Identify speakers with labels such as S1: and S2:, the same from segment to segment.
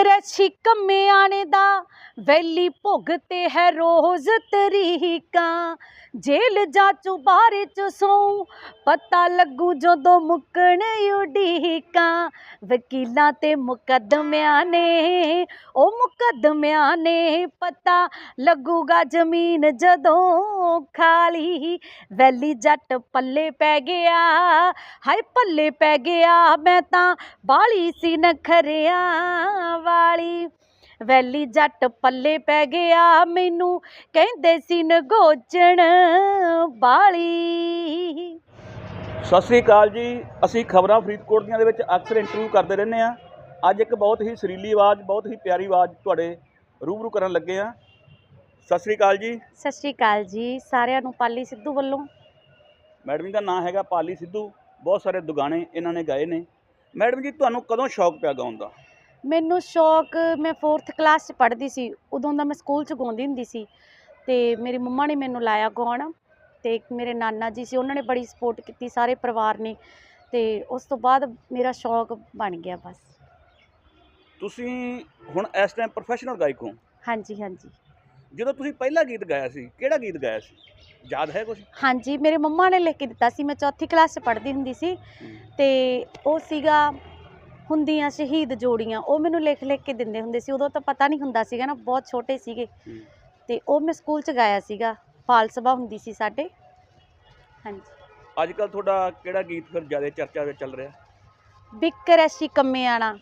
S1: ਬਿਕਰਸ਼ੀ ਕੰਮਿਆਣੇ ਦਾ, ਵੈਲੀ ਭੁਗਤੇ ਹੈ ਰੋਜ਼ ਤਰੀਕਾਂ। ਜੇਲ ਜਾਚੂ ਬਾਰੇ ਚ ਸੌ ਪਤਾ ਲੱਗੂ ਜਦੋਂ ਮੁੱਕਣ ਉਡੀਕਾਂ। ਵਕੀਲਾਂ ਤੇ ਮੁਕੱਦਮਿਆਂ ਨੇ, ਉਹ ਮੁਕੱਦਮਿਆਂ ਨੇ, ਪਤਾ ਲੱਗੂਗਾ ਜ਼ਮੀਨ ਜਦੋਂ ਖਾਲੀ ਵੈਲੀ ਜੱਟ ਪੱਲੇ ਪੈ ਗਿਆ। ਹਾਏ ਪੱਲੇ ਪੈ ਗਿਆ, ਮੈਂ ਤਾਂ ਬਾਲੀ ਸੀ ਨਖਰਿਆਂ ਵਾਲੀ। ਵੈਲੀ ਜੱਟ ਪੱਲੇ ਪੈ ਗਿਆ, ਮੈਨੂੰ ਕਹਿੰਦੇ ਸੀ ਨਗੋਚਣ ਬਾਲੀ
S2: ਸਤਿ ਸ੍ਰੀ ਅਕਾਲ ਜੀ, ਅਸੀਂ ਖਬਰਾਂ ਫਰੀਦਕੋਟ ਦੀਆਂ ਦੇ ਵਿੱਚ ਅਕਸਰ ਇੰਟਰਵਿਊ ਕਰਦੇ ਰਹਿੰਦੇ ਆ ਅੱਜ ਇੱਕ ਬਹੁਤ ਹੀ ਸੁਰੀਲੀ ਆਵਾਜ਼, ਬਹੁਤ ਹੀ ਪਿਆਰੀ ਆਵਾਜ਼ ਤੁਹਾਡੇ ਰੂਬਰੂ ਕਰਨ ਲੱਗੇ ਆ ਸਤਿ ਸ੍ਰੀ ਅਕਾਲ ਜੀ।
S1: ਸਤਿ ਸ਼੍ਰੀ ਅਕਾਲ ਜੀ ਸਾਰਿਆਂ ਨੂੰ ਪਾਲੀ ਸਿੱਧੂ ਵੱਲੋਂ।
S2: ਮੈਡਮ ਜੀ ਦਾ ਨਾਮ ਹੈਗਾ ਪਾਲੀ ਸਿੱਧੂ ਬਹੁਤ ਸਾਰੇ ਦੁਗਾਣੇ ਇਹਨਾਂ ਨੇ ਗਾਏ ਨੇ। ਮੈਡਮ ਜੀ ਤੁਹਾਨੂੰ ਕਦੋਂ ਸ਼ੌਕ ਪਿਆ ਗਾਉਣ ਦਾ?
S1: ਮੈਨੂੰ ਸ਼ੌਕ ਮੈਂ 4th ਕਲਾਸ 'ਚ ਪੜ੍ਹਦੀ ਸੀ ਉਦੋਂ ਦਾ ਮੈਂ ਸਕੂਲ 'ਚ ਗਾਉਂਦੀ ਹੁੰਦੀ ਸੀ। ਤੇ ਮੇਰੀ ਮੰਮਾ ਨੇ ਮੈਨੂੰ ਲਾਇਆ ਗਾਉਣ ਤੇ ਇੱਕ ਮੇਰੇ ਨਾਨਾ ਜੀ ਸੀ ਉਹਨਾਂ ਨੇ ਬੜੀ ਸਪੋਰਟ ਕੀਤੀ ਸਾਰੇ ਪਰਿਵਾਰ ਨੇ। ਤੇ ਉਸ ਤੋਂ ਬਾਅਦ ਮੇਰਾ ਸ਼ੌਕ ਬਣ ਗਿਆ ਬਸ।
S2: ਤੁਸੀਂ ਹੁਣ ਇਸ ਟਾਈਮ ਪ੍ਰੋਫੈਸ਼ਨਲ ਗਾਇਕ ਹੋ?
S1: ਹਾਂਜੀ ਹਾਂਜੀ।
S2: ਜਦੋਂ ਤੁਸੀਂ ਪਹਿਲਾ ਗੀਤ ਗਾਇਆ ਸੀ ਕਿਹੜਾ ਗੀਤ ਗਾਇਆ ਸੀ? ਯਾਦ ਹੈ ਕੁਝ
S1: ਹਾਂਜੀ ਮੇਰੇ ਮੰਮਾ ਨੇ ਲਿਖ ਕੇ ਦਿੱਤਾ ਸੀ ਮੈਂ ਚੌਥੀ ਕਲਾਸ 'ਚ ਪੜ੍ਹਦੀ ਹੁੰਦੀ ਸੀ ਤੇ ਉਹ ਸੀਗਾ ਹੁੰਦੀਆਂ ਸ਼ਹੀਦ ਜੋੜੀਆਂ ਉਹ ਮੈਨੂੰ ਲਿਖ ਲਿਖ ਕੇ ਦਿੰਦੇ ਹੁੰਦੇ ਸੀ ਉਦੋਂ ਤਾਂ ਪਤਾ ਨਹੀਂ ਹੁੰਦਾ ਸੀਗਾ ਨਾ ਬਹੁਤ ਛੋਟੇ ਸੀਗੇ। ਤੇ ਉਹ ਮੈਂ ਸਕੂਲ 'ਚ ਗਾਇਆ ਸੀਗਾ ਫਾਲ ਸਭਾ ਹੁੰਦੀ ਸੀ ਸਾਡੇ। ਹਾਂਜੀ।
S2: ਅੱਜ ਕੱਲ ਤੁਹਾਡਾ ਕਿਹੜਾ ਗੀਤ ਫਿਰ ਜ਼ਿਆਦਾ ਚਰਚਾ ਵਿੱਚ ਚੱਲ ਰਿਹਾ?
S1: ਬਿੱਕਰ ਐਸੀ ਕੰਮੇ ਆਣਾ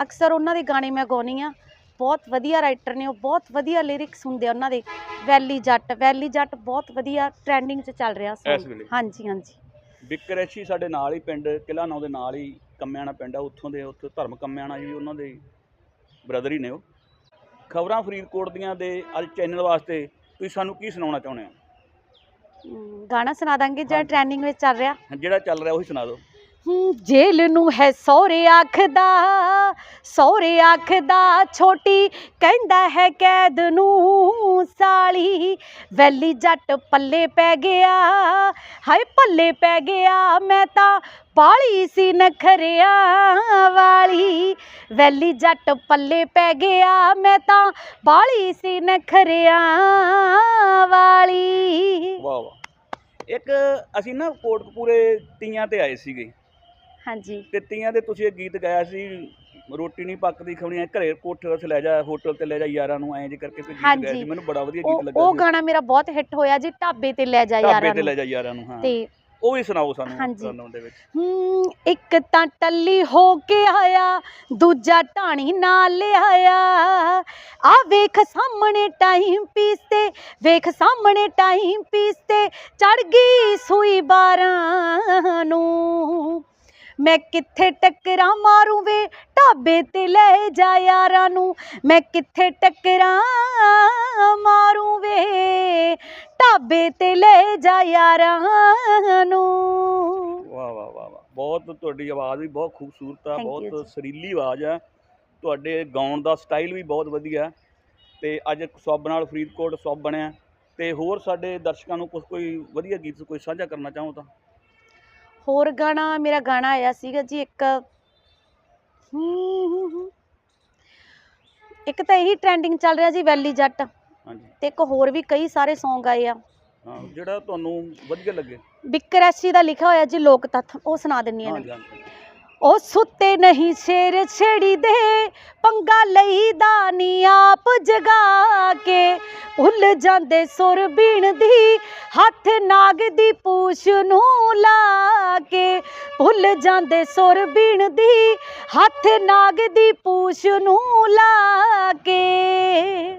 S1: ਅਕਸਰ ਉਹਨਾਂ ਦੇ ਗਾਣੇ ਮੈਂ ਗਾਉਂਦੀ ਆ ਬਹੁਤ ਵਧੀਆ ਰਾਈਟਰ ਨੇ ਉਹ ਬਹੁਤ ਵਧੀਆ ਲਿਰਿਕਸ ਹੁੰਦੇ ਆ ਉਹਨਾਂ ਦੇ ਵੈਲੀ ਜੱਟ ਵੈਲੀ ਜੱਟ ਬਹੁਤ ਵਧੀਆ ਟ੍ਰੈਂਡਿੰਗ 'ਚ ਚੱਲ ਰਿਹਾ
S2: ਇਸ। ਵੇਲੇ?
S1: ਹਾਂਜੀ ਹਾਂਜੀ
S2: ਬਿਕਰੈਸ਼ੀ ਸਾਡੇ ਨਾਲ ਹੀ ਪਿੰਡ ਕਿਲਾ ਨੌ ਦੇ ਨਾਲ ਹੀ ਕੰਮਿਆਣਾ ਪਿੰਡ ਆ ਉੱਥੋਂ ਦੇ ਉੱਥੇ ਧਰਮ ਕੰਮਿਆਣਾ ਜੀ ਉਹਨਾਂ ਦੇ ਬ੍ਰਦਰ ਹੀ ਨੇ ਉਹ ਖਬਰਾਂ ਫਰੀਦਕੋਟ ਦੀਆਂ ਦੇ ਅੱਜ ਚੈਨਲ ਵਾਸਤੇ ਤੁਸੀਂ ਸਾਨੂੰ ਕੀ ਸੁਣਾਉਣਾ ਚਾਹੁੰਦੇ ਹੋ
S1: ਅਮ, ਗਾਣਾ ਸੁਣਾ ਦਾਂਗੇ ਜਿਹੜਾ
S2: ਹਾਂਜੀ।
S1: ਟ੍ਰੈਂਡਿੰਗ ਵਿੱਚ ਚੱਲ ਰਿਹਾ
S2: ਜਿਹੜਾ ਚੱਲ ਰਿਹਾ ਉਹੀ ਸੁਣਾ ਦਿਓ
S1: ਜੇਲ ਨੂੰ ਹੈ ਸਹੁਰੇ ਆਖਦਾ ਸਹੁਰੇ ਆਖਦਾ, ਛੋਟੀ ਕਹਿੰਦਾ ਹੈ ਕੈਦ ਨੂੰ ਸਾਲੀ। ਵੈਲੀ ਜੱਟ ਪੱਲੇ ਪੈ ਗਿਆ, ਹਾਏ ਪੱਲੇ ਪੈ ਗਿਆ, ਮੈਂ ਤਾਂ ਬਾਲੀ ਸੀ ਨਖਰਿਆਂ ਵਾਲੀ। ਵੈਲੀ ਜੱਟ ਪੱਲੇ ਪੈ ਗਿਆ, ਮੈਂ ਤਾਂ ਬਾਲੀ ਸੀ ਨਖਰਿਆਂ ਵਾਲੀ।
S2: ਵਾਹ ਵਾਹ। ਇੱਕ ਅਸੀਂ ਨਾ ਕੋਟਕਪੂਰੇ ਤੀਆਂ ਤੇ ਆਏ ਸੀਗੇ।
S1: ਹਾਂਜੀ।
S2: ਤੇ ਤੀਆਂ ਦੇ ਤੁਸੀਂ ਇਹ ਗੀਤ ਗਾਇਆ ਸੀ ਰੋਟੀ ਨਹੀਂ ਪੱਕਦੀ ਖਵਣੀ ਘਰੇ ਕੋਠੇ ਉੱਤੇ ਲੈ ਜਾ ਹੋਟਲ ਤੇ ਲੈ ਜਾ ਯਾਰਾਂ ਨੂੰ ਐਂ ਜੇ ਕਰਕੇ ਕੋਈ ਗੀਤ ਗਾਇਆ। ਸੀ ਮੈਨੂੰ ਬੜਾ ਵਧੀਆ ਗੀਤ ਲੱਗਾ
S1: ਉਹ ਗਾਣਾ ਮੇਰਾ ਬਹੁਤ ਹਿੱਟ ਹੋਇਆ ਜੀ ਢਾਬੇ ਤੇ ਲੈ ਜਾ
S2: ਢਾਬੇ
S1: ਯਾਰਾਂ
S2: ਤੇ ਲੈ
S1: ਨੂੰ
S2: ਜਾ ਯਾਰਾਂ ਨੂੰ ਹਾਂ।
S1: ਤੇ
S2: ਉਹ ਵੀ ਸੁਣਾਓ ਸਾਨੂੰ। ਸੁਣਾਉਣ ਦੇ ਵਿੱਚ।
S1: ਹੂੰ ਇੱਕ ਤਾਂ ਟੱਲੀ ਹੋ ਕੇ ਆਇਆ ਦੂਜਾ ਢਾਣੀ ਨਾਲ ਲਿਆਇਆ ਆ ਵੇਖ ਸਾਹਮਣੇ ਟਾਈਮ ਪੀਸ ਤੇ ਵੇਖ ਸਾਹਮਣੇ ਟਾਈਮ ਪੀਸ ਤੇ ਚੜ ਗਈ ਸੂਈ ਬਾਰਾਂ ਨੂੰ। ਮੈਂ ਕਿੱਥੇ ਟੱਕਰਾਂ ਮਾਰੂ ਵੇ? ਢਾਬੇ ਤੇ ਲੈ ਜਾ ਯਾਰਾਂ ਨੂੰ। ਮੈਂ ਕਿੱਥੇ ਟੱਕਰਾਂ ਮਾਰੂ ਵੇ? ਢਾਬੇ ਤੇ ਲੈ ਜਾ ਯਾਰਾਂ ਨੂੰ।
S2: ਵਾਹ ਵਾਹ ਵਾਹ ਵਾਹ। ਬਹੁਤ ਤੁਹਾਡੀ ਆਵਾਜ਼ ਵੀ ਬਹੁਤ ਖੂਬਸੂਰਤ ਆ
S1: Thank you
S2: ਬਹੁਤ। ਸੁਰੀਲੀ ਆਵਾਜ਼ ਆ। ਤੁਹਾਡੇ ਗਾਉਣ ਦਾ ਸਟਾਈਲ ਵੀ ਬਹੁਤ ਵਧੀਆ। ਤੇ ਅੱਜ ਸੌਬ ਨਾਲ ਫਰੀਦਕੋਟ ਸੌਬ ਬਣਿਆ। ਤੇ ਹੋਰ ਸਾਡੇ ਦਰਸ਼ਕਾਂ ਨੂੰ ਕੁਝ ਕੋਈ ਵਧੀਆ ਗੀਤ ਕੋਈ ਸਾਂਝਾ ਕਰਨਾ ਚਾਹੋ ਤਾਂ?
S1: ਹੋਰ ਗਾਣਾ ਮੇਰਾ ਗਾਣਾ ਆਇਆ ਸੀਗਾ ਜੀ ਇੱਕ। ਇੱਕ ਤਾਂ ਇਹੀ ਟ੍ਰੈਂਡਿੰਗ ਚੱਲ ਰਿਹਾ ਜੀ ਵੈਲੀ ਜੱਟ।
S2: ਹਾਂਜੀ।
S1: ਤੇ ਇੱਕ ਹੋਰ ਵੀ ਕਈ ਸਾਰੇ Song ਆਏ ਆ।
S2: ਹਾਂ ਜਿਹੜਾ ਤੁਹਾਨੂੰ ਵਧੀਆ ਲੱਗੇ।
S1: ਬਿਕਰੈਸੀ ਦਾ ਲਿਖਿਆ ਹੋਇਆ ਜੀ ਲੋਕ ਤੱਥ ਉਹ ਸੁਣਾ ਦਿੰਨੀ ਆ
S2: ਹਾਂਜੀ ਹਾਂਜੀ।
S1: ਉਹ ਸੁੱਤੇ ਨਹੀਂ ਸਿਰ ਛੇੜੀ ਦੇ ਪੰਗਾ ਲਈਦਾ ਨੀ ਆਪ ਜਗਾ ਕੇ। ਭੁੱਲ ਜਾਂਦੇ ਸੁਰ ਬੀਣ ਦੀ ਹੱਥ ਨਾਗ ਦੀ ਪੂਛ ਨੂੰ ਲਾ ਕੇ। ਭੁੱਲ ਜਾਂਦੇ ਸੁਰ ਬੀਣ ਦੀ ਹੱਥ ਨਾਗ ਦੀ ਪੂਛ ਨੂੰ ਲਾ ਕੇ।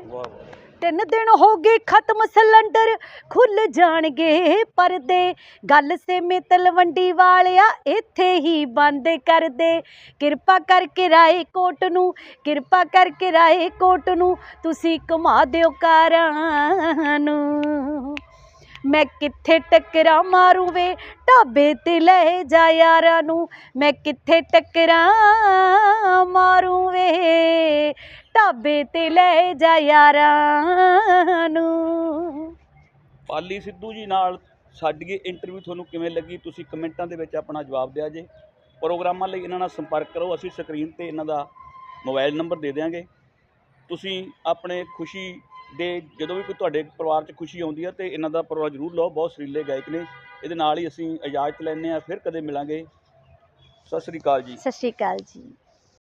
S1: ਤਿੰਨ ਦਿਨ ਹੋ ਗਏ ਖਤਮ ਸਿਲੰਡਰ ਖੁੱਲ ਜਾਣਗੇ ਪਰਦੇ। ਗੱਲ ਸੇ ਤਲਵੰਡੀ ਵਾਲਿਆ ਇੱਥੇ ਹੀ ਬੰਦ ਕਰ ਦੇ। ਕਿਰਪਾ ਕਰਕੇ ਰਾਏ ਕੋਟ ਨੂੰ, ਕਿਰਪਾ ਕਰਕੇ ਰਾਏ ਕੋਟ ਨੂੰ, ਤੁਸੀਂ ਘੁਮਾ ਦਿਓ ਕਾਰਾਂ ਨੂੰ। ਮੈਂ ਕਿੱਥੇ ਟੱਕਰਾਂ ਮਾਰੂ ਵੇ ਢਾਬੇ ਤੇ ਲੈ ਜਾ ਯਾਰਾਂ ਨੂੰ, ਮੈਂ ਕਿੱਥੇ ਟੱਕਰਾਂ ਮਾਰੂ ਵੇ ਢਾਬੇ ਤੇ ਲੈ ਜਾ ਯਾਰਾਂ ਨੂੰ।
S2: ਪਾਲੀ ਸਿੱਧੂ ਜੀ ਨਾਲ ਸਾਡੀ ਇੰਟਰਵਿਊ ਤੁਹਾਨੂੰ ਕਿਵੇਂ ਲੱਗੀ? ਤੁਸੀਂ ਕਮੈਂਟਾਂ ਦੇ ਵਿੱਚ ਆਪਣਾ ਜਵਾਬ ਦਿਆ ਜੇ। ਪ੍ਰੋਗਰਾਮਾਂ ਲਈ ਇਹਨਾਂ ਨਾਲ ਸੰਪਰਕ ਕਰੋ। ਅਸੀਂ ਸਕਰੀਨ ਤੇ ਇਹਨਾਂ ਦਾ ਮੋਬਾਈਲ ਨੰਬਰ ਦੇ ਦਿਆਂਗੇ। ਤੁਸੀਂ ਆਪਣੇ ਖੁਸ਼ੀ ਦੇ ਜਦੋਂ ਵੀ ਕੋਈ ਤੁਹਾਡੇ ਪਰਿਵਾਰ 'ਚ ਖੁਸ਼ੀ ਆਉਂਦੀ ਹੈ ਤੇ ਇਹਨਾਂ ਦਾ ਪਰਿਵਾਰ ਜ਼ਰੂਰ ਲਓ। ਬਹੁਤ ਸੁਰੀਲੇ ਗਾਇਕ ਨੇ। ਇਹਦੇ ਨਾਲ ਹੀ ਅਸੀਂ ਇਜਾਜ਼ਤ ਲੈਂਦੇ ਆ ਫਿਰ ਕਦੇ ਮਿਲਾਂਗੇ। ਸਤਿ ਸ੍ਰੀ ਅਕਾਲ ਜੀ।
S1: ਸਤਿ ਸ਼੍ਰੀ ਅਕਾਲ ਜੀ।